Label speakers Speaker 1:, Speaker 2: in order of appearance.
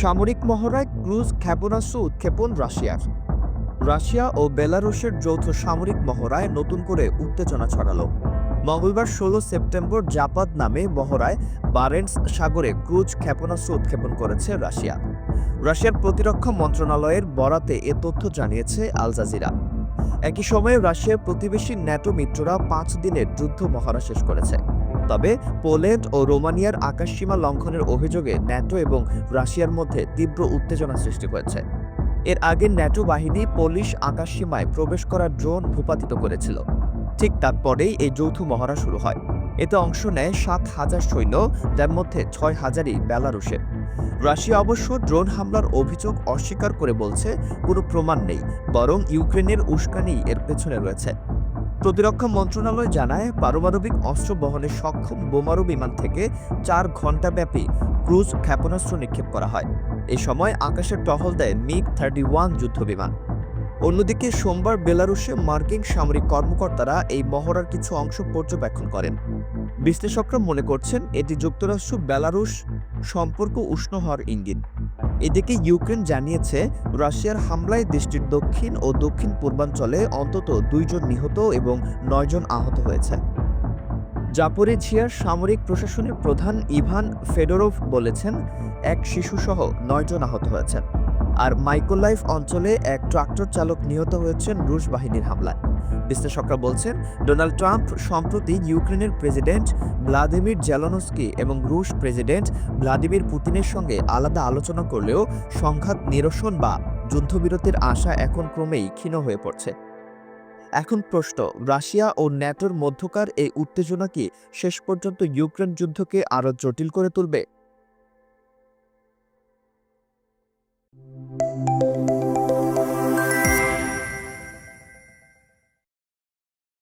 Speaker 1: সামরিক মহড়ায় ক্রুজ ক্ষেপণাস্ত্র উৎক্ষেপণ রাশিয়ার। রাশিয়া ও বেলারুশের যৌথ সামরিক মহড়ায় নতুন করে উত্তেজনা ছড়ালো। মঙ্গলবার ষোলো সেপ্টেম্বর জাপাদ নামে মহড়ায় বারেন্টস সাগরে ক্রুজ ক্ষেপণাস্ত্র উৎক্ষেপণ করেছে রাশিয়া। রাশিয়ার প্রতিরক্ষা মন্ত্রণালয়ের বরাতে এ তথ্য জানিয়েছে আল জাজিরা। একই সময়ে রাশিয়ার প্রতিবেশী ন্যাটো মিত্ররা পাঁচ দিনের যুদ্ধ মহড়া শেষ করেছে। তবে পোল্যান্ড ও রোমানিয়ার আকাশসীমা লঙ্ঘনের অভিযোগে ন্যাটো এবং রাশিয়ার মধ্যে তীব্র উত্তেজনা সৃষ্টি হয়েছে এর আগে ন্যাটো বাহিনী পোলিশ আকাশসীমায় প্রবেশ করা ড্রোন ভূপাতিত করেছিল। ঠিক তারপরেই এই যৌথ মহড়া শুরু হয়। এতে অংশ নেয় সাত হাজার সৈন্য, যার মধ্যে ছয় হাজারই বেলারুশের রাশিয়া অবশ্য ড্রোন হামলার অভিযোগ অস্বীকার করে বলছে, কোনো প্রমাণ নেই, বরং ইউক্রেনের উস্কানি এর পেছনে রয়েছে। প্রতিরক্ষা মন্ত্রণালয় জানায়, পারমাণবিক অস্ত্র বহনে সক্ষম বোমারু বিমান থেকে চার ঘণ্টাব্যাপী ক্রুজ ক্ষেপণাস্ত্র নিক্ষেপ করা হয়। এই সময় আকাশে টহল দেয় মিগ থার্টি ওয়ান যুদ্ধবিমান। অন্যদিকে সোমবার বেলারুশে মার্কিন সামরিক কর্মকর্তারা এই মহড়ার কিছু অংশ পর্যবেক্ষণ করেন। বিশ্লেষকরা মনে করছেন, এটি যুক্তরাষ্ট্র, বেলারুশ সম্পর্ক উষ্ণ হওয়ার ইঙ্গিত। এদিকে ইউক্রেন জানিয়েছে, রাশিয়ার হামলায় দেশটির দক্ষিণ ও দক্ষিণ পূর্বাঞ্চলে অন্তত দুইজন নিহত এবং নয়জন আহত হয়েছে। জাপোরিঝিয়ার সামরিক প্রশাসনের প্রধান ইভান ফেডোরভ বলেছেন, এক শিশুসহ নয়জন আহত হয়েছেন আর মাইকোলাইফ অঞ্চলে এক ট্রাক্টর চালক নিহত হয়েছেন রুশ বাহিনীর হামলায়। বিশ্লেষকরা বলছেন, ডোনাল্ড ট্রাম্প সম্প্রতি ইউক্রেনের প্রেসিডেন্ট ভ্লাদিমির জেলনস্কি এবং রুশ প্রেসিডেন্ট ভ্লাদিমির পুতিনের সঙ্গে আলাদা আলোচনা করলেও সংঘাত নিরসন বা যুদ্ধবিরতির আশা এখন ক্রমেই ক্ষীণ হয়ে পড়ছে। এখন প্রশ্ন, রাশিয়া ও ন্যাটোর মধ্যকার এই উত্তেজনা কি শেষ পর্যন্ত ইউক্রেন যুদ্ধকে আরও জটিল করে তুলবে?